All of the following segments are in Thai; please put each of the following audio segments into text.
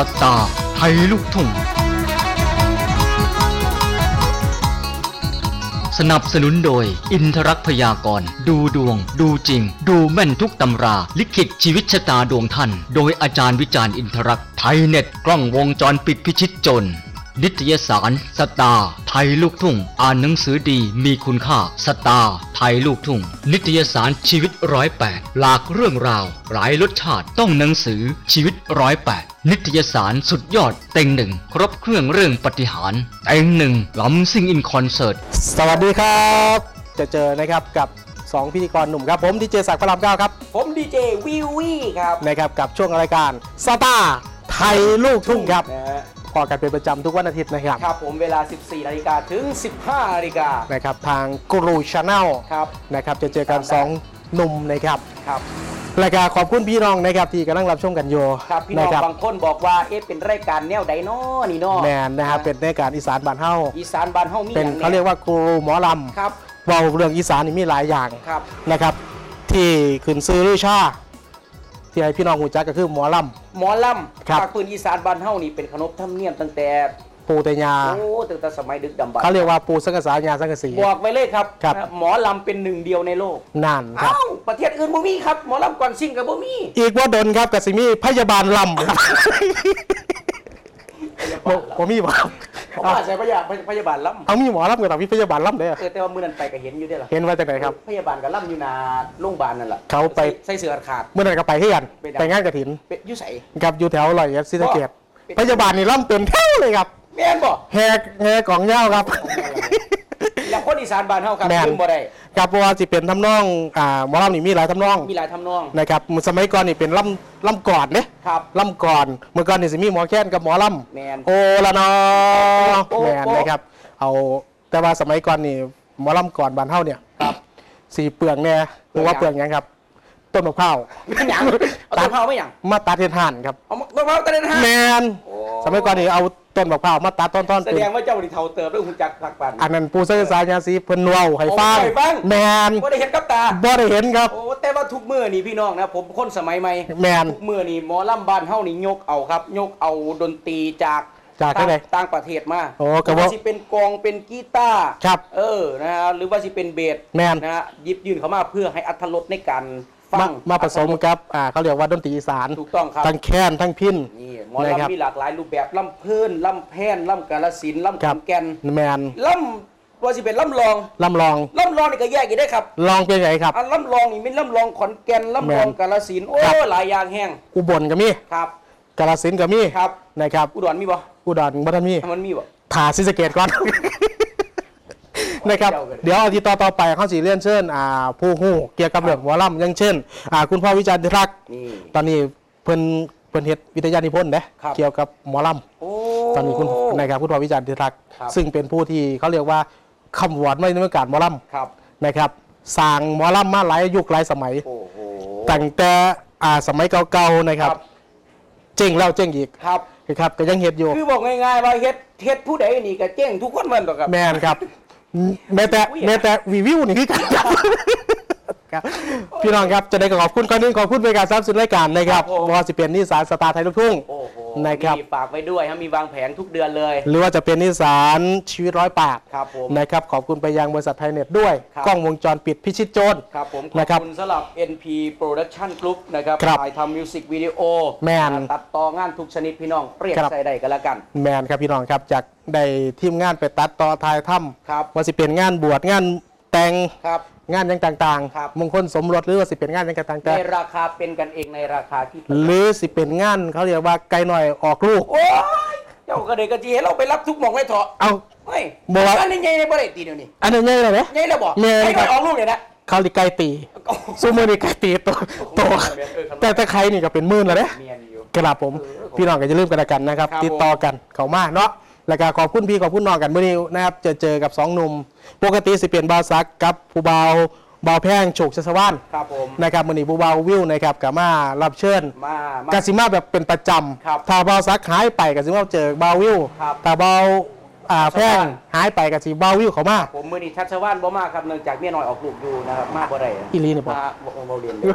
สตาไทยลูกทุ่ง สนับสนุนโดย อินทรักพยากร ดูดวง ดูจริง ดูแม่นทุกตำรา ลิขิตชีวิตชะตาดวงท่าน โดยอาจารย์วิจารณ์อินทรักไทยเน็ตกล้องวงจรปิดพิชิตจนนิตยสารสตาไทยลูกทุ่ง อ่านหนังสือดีมีคุณค่าสตาไทยลูกทุ่ง นิตยสารชีวิตร้อยแปดหลากเรื่องราว หลายรสชาติต้องหนังสือชีวิตร้อยแปด นิตยสารสุดยอดเต็งหนึ่งครบเครื่องเรื่องปฏิหารย์เต็งหนึ่งลำซิงอินคอนเสิร์ต สวัสดีครับ จะเจอนะครับกับ 2 พิธีกรหนุ่มครับ ผมดีเจศักดิ์พระรามเก้าครับ ผมดีเจวิววี่ครับนะครับกับช่วงรายการสตาร์ไทยลูกทุ่งครับนะฮะพอกันเป็นประจำทุกวันอาทิตย์นะครับครับผมเวลา 14นาฬิกาถึง 15นาฬิกานะครับทางกรูชาแนลครับนะครับจะเจอกัน 2 หนุ่มนะครับครับ รายการขอบคุณพี่น้องนะครับที่กำลังรับชมกันอยู่ครับพี่น้องะครับบางคนบอกว่าเอ๊ะเป็นรายการแนวใดน้อนี่น้อแมนนะครับเป็นรายการอีสานบ้านเฮาอีสานบ้านเฮามีเป็นอย่างเขาเรียกว่ากรูหมอลครับำเว่าเรื่องอีสานนี่มีหลายอย่างครับนะครับ ที่ขึ้นซื้อลือชาที่ให้พี่น้องหูจักก็คือหมอลหมอลครับำภาคพื้นอีสานบ้านเฮานี่เป็นขนบธรรมเนียมตั้งแต่ำ ปูเตยาโอ้ตั้งแต่สมัยดึกดำบรรพ์เขาเรียกว่าปูสังกษายาสังกสีบอกไว้เลยครับ ครับนะหมอลำเป็นหนึ่งเดียวในโลกนั่นครับ เอ้าประเทศอื่นบ่มีครับ หมอลำก่อนซิ่งกับบ่มีอีกว่าดนครับกับสิมีพยาบาลลำครับบ่บ่มีบ่ครับผมว่าใช้พยาพยาบาลลำเอามีหมอลำกับต่างมีพยาบาลลำเด้อเออแต่ว่ามื้อนั้นไปก็เห็นอยู่เด้อล่ะเห็นว่าจากไหนครับ พยาบาลกับล่ำอยู่นาโรงพยาบาลนั่นแหละเขาไป ใส่ใส่เสื้อขาด เมื่อไหร่ก็ไปที่กันไปดับไปงานกระถินเป็ดอยุ่ใส่กับอยู่แถวลอยเอ็ดซิสะเกตเป็นพยาบาลนี่ล่ำเต็มแถวเลยครับแม่นบ่แหกแหกกล่องเหย้าครับ แล้วคนอีสานบ้านเฮาครับแม่น ลืมบ่ได้ครับเพราะว่าสิเป็นทำนองอ่าหมอลำนี่มีหลายทำนองมีหลายทำนองนะครับสมัยก่อนนี่เป็นล่ำล่ำก่อนเนี่ยครับล่ำก่อนเมื่อก่อนนี่สิมีหมอแค้นกับหมอลแม่นำโอละนอโอ้แมนโอ้นะครับเอาแต่ว่าสมัยก่อนนี่หมอลำก่อนบานเท่าเนี่ยครับ สีเปลืองเนี่ยหรือว่าเปลืองหยังครับ ต้นมะพร้าวเป็นหยังเอาต้นมะพร้าวไม่หยังมาตัดเทนหันครับเอามะต้นมะพร้าวตะเด่นฮะแมนโอ้สมัยก่อนนี่เอาต้นมะพร้าวมาตัดต้นต้นแสเป็นดงว่าเจ้านี่เฒ่าเติบด้วยหุ่นจักรพักปันอันนั้นปูเซอร์สายยาสีเพิ่นเว้าให้ฟังโอ้ให้ฟังแมนบ่ได้เห็นกับตาบ่ได้เห็นครับโอ้แต่ว่าทุกมื้อนี่พี่น้องนะผมคนสมัยใหม่แมนทุกมื้อนี่หมอลำบ้านเฮานี่ยกเอาครับ ยกเอาดนตรีจากจากที่ไหนต่างประเทศมาโอ้ก็ว่าว่าสิเป็นกลองเป็นกีตาร์ครับ เออนะฮะหรือว่าสิเป็นเบสแม่นนะฮะหยิบยื่นเข้ามาเพื่อให้อัธรสในการ ฟัมาง มาผสมกับอ่าเขาเรียกว่าดนตรีอีสานถูกต้องครับ ทั้งแค้นทั้งพินนี่หมอนะครับลำมีหลากหลายรูปแบบล่ำเพิ่นล่ำแพนล่ำกาลสินธุ์ล่ำขครัอบนแก่นแมนล่ำว่าสิเป็นล่ำรองลำลองล่ำรองนี่ก็แยกอีกได้ครับลองเป็นไงครับ อันล่ำรองนี่มีล่ำรองขอนแก่นล่ำรองแม่นกาลสินธุ์โอ้ครับ หลายอย่างแห้งอุบลก็มีครับ กาฬสินธุ์ก็มีครับ นะครับ อุดรมีบ่อุดรบัตมีมันมีบ่ ถาซิสะเกตก่อน นะครับเจ้ากันเดี๋ยวอาทิตย์ต่อๆไปเขาสีเลื่อนเชิญอ่าผู้หู้เกี่ยวกับเรื่องหมอลำอย่างเช่นอ่าคุณพ่อวิจารณ์รักษ์นี่ ตอนนี้เพิ่นเพิ่นเฮ็ดวิทยานิพนธ์นะครับ เกี่ยวกับหมอลโอ้ำตอนนี้คุณนะครับคุณพ่อวิจารณ์รักษ์ครับ ซึ่งเป็นผู้ที่เขาเรียกว่าคำวอดไม่ในวงการหมอลครับำนะครับสร้างหมอลำมาหลายยุคหลายสมัย โอ้โห ตั้งแต่อ่าสมัยเก่าๆนะครับ ครับ เจ๊งแล้วเจ๊งอีกครับ นะครับก็ยังเฮ็ดอยู่คือบอกง่ายๆว่าเฮ็ดเฮ็ดผู้ใดนี่ก็เจ๊งทุกคนเหมือนกันครับ แมนครับ แม้แต่แม้แต่วีวิวนี่คือกันครับ ครับพี่น้องครับจะได้ก็ขอบคุณก่อนหนึงขอบคุณบริการทรัพย์สินรายการนะครับครับผม ว่าจะเป็นนิสสานสตาร์ไทยลูกทุ่ง โอ้โหนะครับฝากไว้ด้วยฮะมีวางแผนทุกเดือนเลย หรือว่าจะเป็นนิสสานชีวิตร้อยปากครับผม นะครับขอบคุณไปยังบริษัทไทยเน็ตด้วย ครับ กล้องวงจรปิดพิชิตโจร ครับผมขนะอบครับคุณสำหรับ NP Production Group นะครับครับถ่ายทำมิวสิกวิดีโอแม่นตัดต่องานทุกชนิดพี่น้องเรียกครับ ใส่ได้กันแล้วกัน แมนครับพี่น้องครับจากได้ทีมงานไปตัดต่อทายถ้ครับำว่าสิเป็นงานบวชงาน แต่งครับ งานหยังต่างครับ ๆ มงคลสมรสหรือว่าสิเป็นงานหยังต่างในราคาเป็นกันเองในราคาที่ๆหรือสิเป็นงานเขาเรียกว่าไกลหน่อยออกลูก โอ้ยเจ้าก็เด็กกะจีให้เราไปรับทุกหมองเลยเถอะเอา เฮ้ยบอกว่า อันนี้ใหญ่ในประเทศตีเดียวนี่อันนี้ง่ายเลยไหมใหญ่แล้วบอกใหญ่ให้คไปรับออกลูกเลยนะ เขาดิไก่ตีซูมือนี่ไก่ตีตัวตัวเออครับแต่แต่ใครนี่ก็เป็นหมื่นแล้วเนี่ยเมียนอยู่ กระผม เออพี่น้องก็จะลืมกันแล้วกันนะครับ ครับ ติดต่อกัน เขามาเนาะ แล้วก็ขอบคุณพี่ขอบคุณน้องกันเมื่อนี้นะครับเจอเจอกับสองหนุ่มปกติสิเปลี่ยนบาวซักกับผู้บ่าวบ่าวแพงโฉกชัชวานครับผม นะครับมื่อนี้ผู้บ่าววิวนะครับกับมารับเชิญมากาซิมาแบบเป็นประจครับำถ้าบ่าวซักหายไปกาซิมาเจอบาววิวครับถ้าบ่าวอ่าแพงชัชวาลหายไปกาซิบ่าววิวเขามา ผมมือนี้ชัดชาวบ้านบ่มากครับเนื่องจากเมียน้อยออกลูกอยู่นะครับมากบ่ได้อีหลีนี่บ่ มาบ่บ่เรียนเลย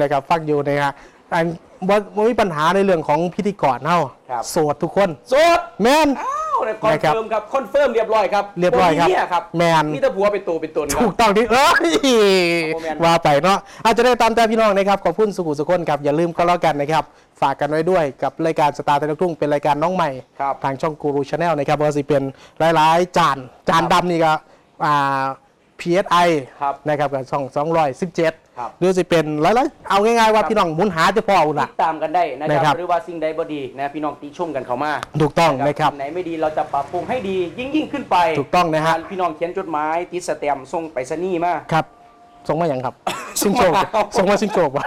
นะครับฟังอยู่นะฮะ อันบ่บ่มีปัญหาในเรื่องของพิธีกรเฮาครับ โสดทุกคนโสดแม่น อ้าวเนี่ยคอนนะครับเฟิร์มครับคอนเฟิร์มเรียบร้อยครับเรียบร้อยครับมีเนี่ยครับแมน มีแต่ผัวเป็นตัวเป็นตนครัถูบ กต้องที่เอ้ยโมแมนว่าไปเนาะอาจจะได้ตามใจพี่น้องนะครับ ขอบคุณสุขุสุขคนครับ อย่าลืมก็แล้วกันนะครับ ฝากกันไว้ด้วยกับรายการสตาร์เทนทุ่งเป็นรายการน้องใหม่ ครับ ทางช่องกูรูชาแนลนะครับว่าสิเป็นหลายๆ จานจานดำนี่ก็อ่า PSI ครับนะครับกับช่อง217ครับ หรือสิเป็นหลายๆเอาง่ายๆว่าพี่น้องหมุนหาเจะพ่ออุ่นติละดตามกันได้นะคนะครัรับ บหรือว่าสิ่งใดบ่ดีนะพี่น้องติชมกันเข้ามาถูกต้องนะครับสิ่งไหนไม่ดีเราจะปรับปรุงให้ดียิ่งยิ่งขึ้นไปถูกต้องนะฮะ พี่น้องเขียนจดหมายติดสแตมป์ส่งไปสนีย์มา ครับ ส่งมาอย่างครับซิงโจกส่งมาส่งมาซิงโจกวะ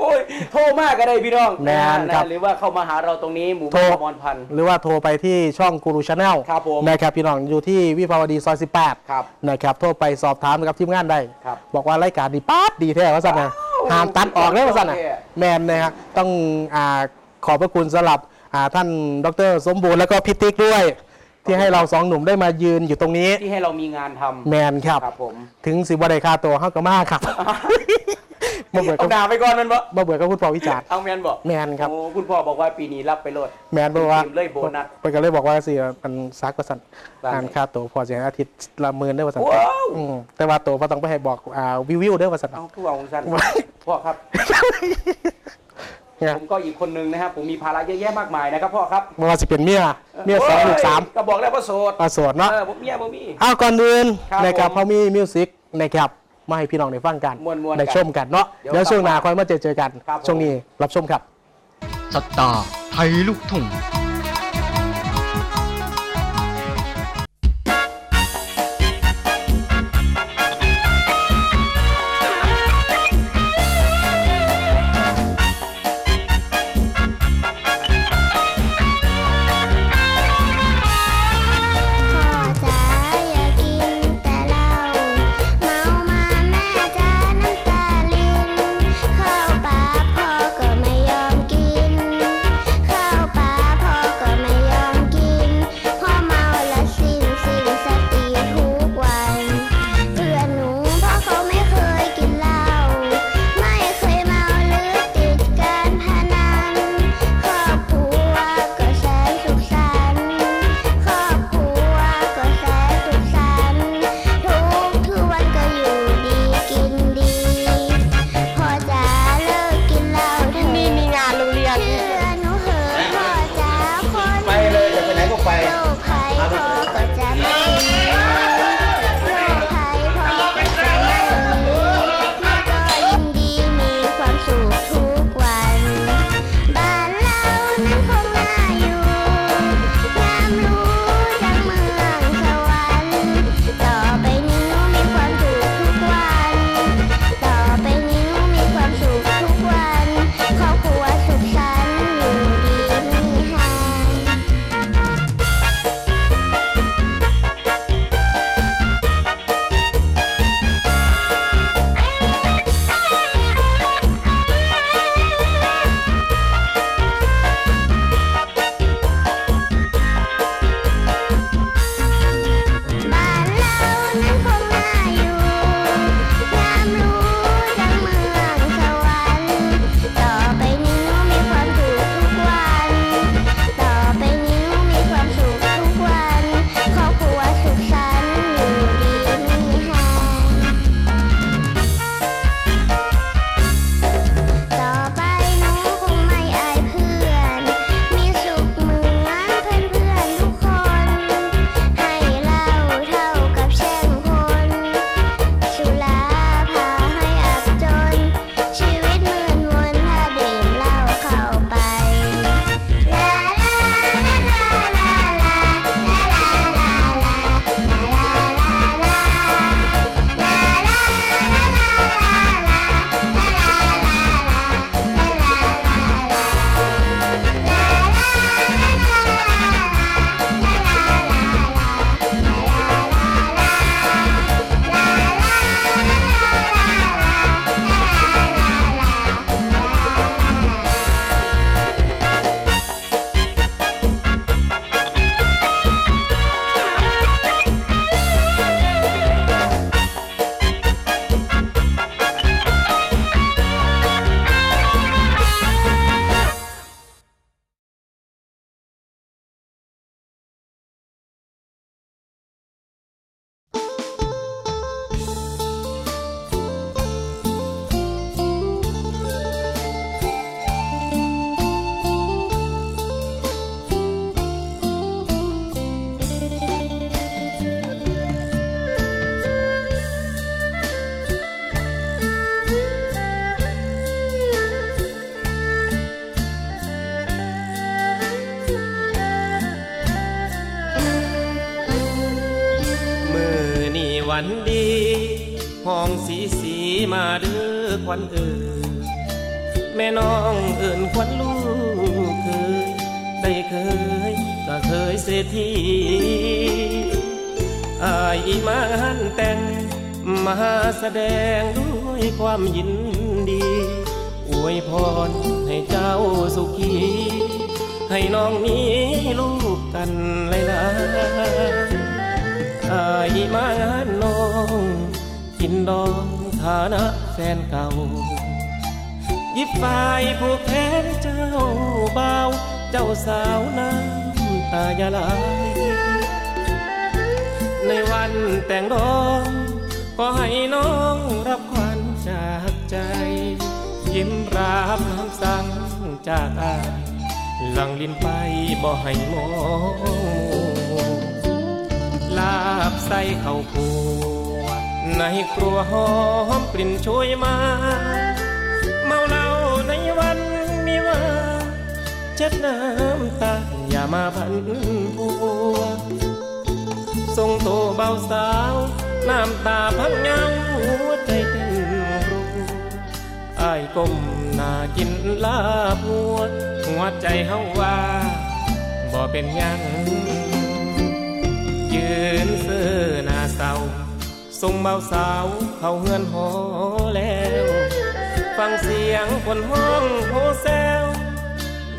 โอ้ยโทรมากก็ได้พี่น้องแม่นครับ หรือว่าเข้ามาหาเราตรงนี้หมู่โทรบ้านอมรพันธ์ หรือว่าโทรไปที่ช่องกูรูชาแนลครับผมนะครับพี่น้องอยู่ที่วิภาวดีซอย18ครับนะครับโทรไปสอบถามกับทีมงานได้ ครับ บอกว่ารายการดีป๊าดดีแท้ว่าสั่นนะห้ามตัดออกเลยว่าสั่นนะโอเคแมนนะครับต้องอ่าขอบพระคุณสำหรับอ่าท่านดรสมบูรณ์แล้วก็พิติกด้วย ที่ให้เราสองหนุ่มได้มายืนอยู่ตรงนี้ ที่ให้เรามีงานทำแมนครับ ครับผมถึงสิบวันใดค่าตัวเฮาก็มาครับมาเบื่อเอากับด่าไปก่อนแมันบ่มาเบื่อกับพูดพอวิจารณ์เอาแมนบอกแมนครับ โอ้คุณพ่อบอกว่าปีนี้รับไปโลด แมนบอกว่าทีมเลยโบนัส ไปก็เลยบอกว่าสิมันซักว่าสั่นว่าไงอ่านค่าตัวพอเสียอาทิตย์ละหมื่นได้อว่าสั่นว้าวอืมแต่ว่าตัวพอต้องไปให้บอกอ่าวิววิวได้อว่าสั่นเอาผู้เอาของฉันว่าพ่อครับเนี่ย ผมก็อีกคนนึงนะครับผมมีภาระเยอะแยะมากมายนะครับพ่อครับบ่ว่าสิเป็นเมียเมียสองลูกสามโยก็บอกแล้วว่าโสดมาสวดเนาะเออผมเมียผมมี อ้าวก่อนอื่นครับนะครับผมเขามีมิวสิกนะครับมาให้พี่น้องได้ฟังกันม่วนๆได้กันชมกันเนาะเดี๋ยวเดี๋ยวช่วงหน้ากลับมาค่อยมาเจอเจอกันครับผม ช่วงนี้รับชมครับ สตาร์ไทยลูกทุ่ง สีสีมาเด้อควันเอ่ยแม่น้องเอิ่นควันลูกเคยได้เคยก็เคยเศรษฐีอายมาหันแต่งมาแสดงด้วยความยินดี อวยพรให้เจ้าสุขีให้น้องมีลูกกันหลายๆอายมางานน้อง กินดองฐานะแฟนเก่า ยิบฝ่ายผูกแขนเจ้าเบาเจ้าสาวน้ำตายาลาย ในวันแต่งดองก็ให้น้องรับขวัญจากใจ ยิ้มรับน้ำสั่งจากอายหลังลิ้นไปบ่ให้มองลาบใส่เข้าครัว ในครัวหอมกลิ่นช่วยมา เมาเหล้าในวันมีว่าเช็ดน้ำตา อย่ามาพันพัวทรงโตเบาสาว น้ำตาพังเงาหัวใจเต้นรูอายก้มหน้ากินลาบัวหัวใจเฮาว่าบ่เป็นยังยืนเสื้อ หน้าเศร้าทรงเบาสาวเข้าเฮือนหอแล้ว ฟังเสียงคนห้องโฮแซว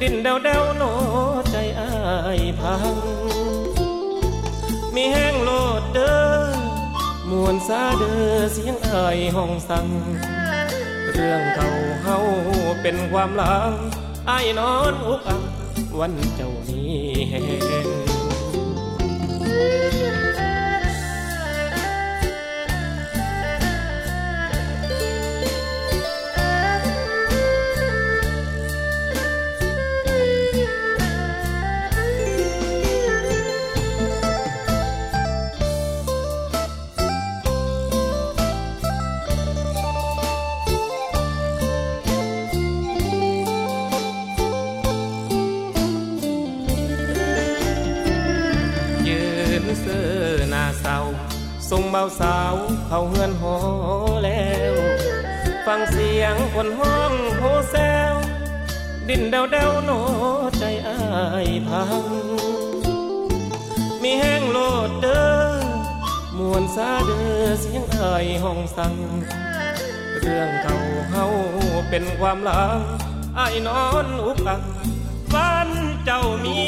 ดินเดาเดาโนใจอายพัง มีแห้งโลดเด้อมวนซาเด้อเสียงอ่ยห้องสั่ง เรื่องเก่าเฮาเป็นความหลังไอ้ายนอนอุกอังวันเจ้านี้แห้ง ทรงเบาสาวเข้าเฮือนหอแล้ว ฟังเสียงคนห้องโฮแซว ดินเดาเดาโนใจอายพัง มีแห้งโลดเด้อมวนซาเด้อเสียงอ่ยห้องสั่ง เรื่องเก่าเฮาเป็นความหลังไอ้ายนอนอุกอังวันเจ้ามี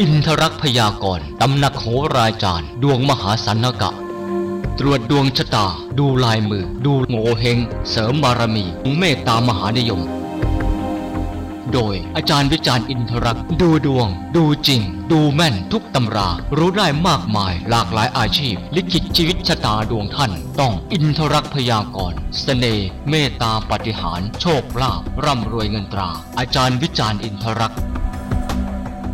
อินทรักษ์พยากรณ์ตำหนักโหราจารย์ ดวงมหาสันนกะ ตรวจดวงชะตา ดูลายมือ ดูโงเฮง เสริมบารมี เมตตามหานิยม โดยอาจารย์วิจารณ์อินทรักษ์ดูดวง ดูจริง ดูแม่นทุกตำรา รู้ได้มากมายหลากหลายอาชีพ ลิขิตชีวิตชะตาดวงท่าน ต้องอินทรักษ์พยากรณ์เสน่ห์เมตตาปฏิหาร โชคลาภร่ำรวยเงินตรา อาจารย์วิจารณ์อินทรักษ์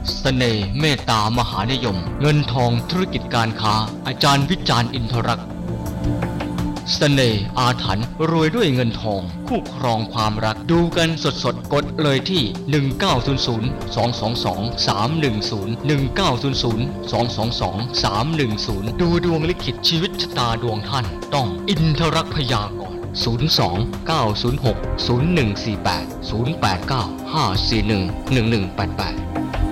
สเสน่ห์เมตตามหานิยม เงินทองธุรกิจการค้า อาจารย์วิจารณ์อินทรักษ์เสน่ห์อาถรรพ์รวยด้วยเงินทอง คู่ครองความรักดูกันสดสดกดเลยที่ 1900 222 310 1900 222 310 ดูดวงลิขิตชีวิตชะตาดวงท่าน ต้องอินทรักพยากร02 906 0148 089 541 1188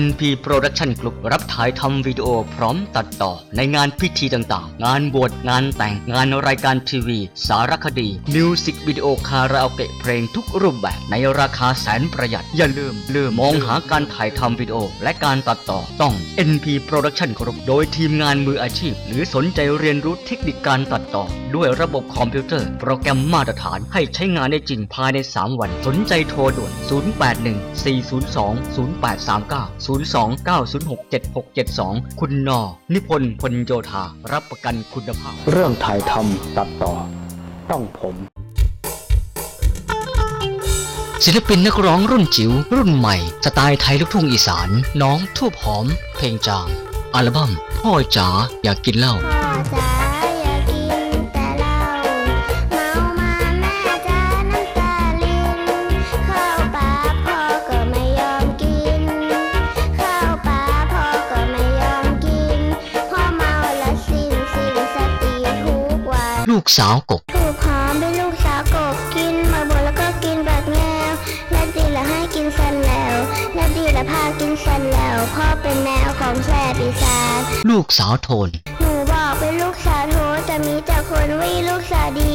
NP Production Group รับถ่ายทำวิดีโอพร้อมตัดต่อในงานพิธีต่างๆ งานบวชงานแต่งงานรายการทีวี สารคดี มิวสิกวิดีโอคาราโอเกะเพลงทุกรูปแบบในราคาแสนประหยัด อย่าลืมลืมมองหาการถ่ายทำวิดีโอ และการตัดต่อต้อง NP Production Group โดยทีมงานมืออาชีพ หรือสนใจเรียนรู้เทคนิคการตัดต่อ ด้วยระบบคอมพิวเตอร์ โปรแกรมมาตรฐานให้ใช้งานได้จริงภายใน 3 วัน สนใจโทรด่วน 0814020839 0290677672 คุณนอ นิพนธ์พลโยธา รับประกันคุณภาพ เรื่องถ่ายทำตัดต่อ ต้องผม ศิลปินนักร้องรุ่นจิ๋วรุ่นใหม่ สไตล์ไทยลูกทุ่งอีสาน น้องทูบหอม เพลงจาง อัลบั้มพ่อจ๋าอยากกินเหล้าพ่อจ๋า กสาวกบ ถูกหอมเป็นลูกสาวกบกินมาบนแล้วก็กินแบบแงวและดีละให้กินสันแล้วและดีละพากินสันแล้วพ่อเป็นแมวของแสบปีศาจลูกสาวโทน หนูบอกเป็นลูกสาวโทแต่มีแต่คนวิลูกสาวดี